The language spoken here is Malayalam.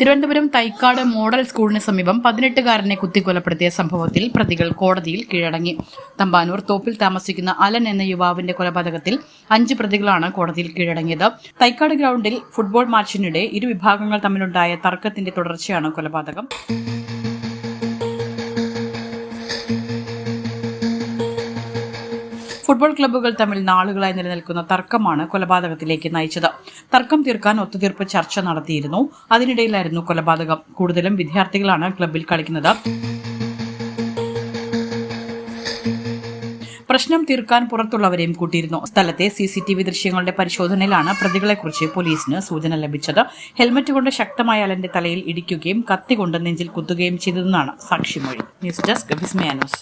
തിരുവനന്തപുരം തൈക്കാട് മോഡൽ സ്കൂളിന് സമീപം പതിനെട്ടുകാരനെ കുത്തിക്കൊലപ്പെടുത്തിയ സംഭവത്തിൽ പ്രതികൾ കോടതിയിൽ കീഴടങ്ങി. തമ്പാനൂർ തോപ്പിൽ താമസിക്കുന്ന അലൻ എന്ന യുവാവിന്റെ കൊലപാതകത്തിൽ അഞ്ച് പ്രതികളാണ് കോടതിയിൽ കീഴടങ്ങിയത്. തൈക്കാട് ഗ്രൗണ്ടിൽ ഫുട്ബോൾ മാച്ചിനിടെ ഇരു വിഭാഗങ്ങൾ തമ്മിലുണ്ടായ തർക്കത്തിന്റെ തുടർച്ചയാണ് കൊലപാതകം. ഫുട്ബോൾ ക്ലബ്ബുകൾ തമ്മിൽ നാളുകളായി നിലനിൽക്കുന്ന തർക്കമാണ് കൊലപാതകത്തിലേക്ക് നയിച്ചത്. തർക്കം തീർക്കാൻ ഒത്തുതീർപ്പ് ചർച്ച നടത്തിയിരുന്നു. അതിനിടയിലായിരുന്നു കൊലപാതകം. കൂടുതലും വിദ്യാർത്ഥികളാണ് ക്ലബ്ബിൽ കളിക്കുന്നത്. പ്രശ്നം തീർക്കാൻ പുറത്തുള്ളവരെയും കൂട്ടിയിരുന്നു. സ്ഥലത്തെ സി സി ടി വി ദൃശ്യങ്ങളുടെ പരിശോധനയിലാണ് പ്രതികളെക്കുറിച്ച് പോലീസിന് സൂചന ലഭിച്ചത്. ഹെൽമറ്റ് കൊണ്ട് ശക്തമായ അലന്റെ തലയിൽ ഇടിക്കുകയും കത്തി കൊണ്ട് നെഞ്ചിൽ കുത്തുകയും ചെയ്തതെന്നാണ് സാക്ഷിമൊഴി. News desk Vismaya news.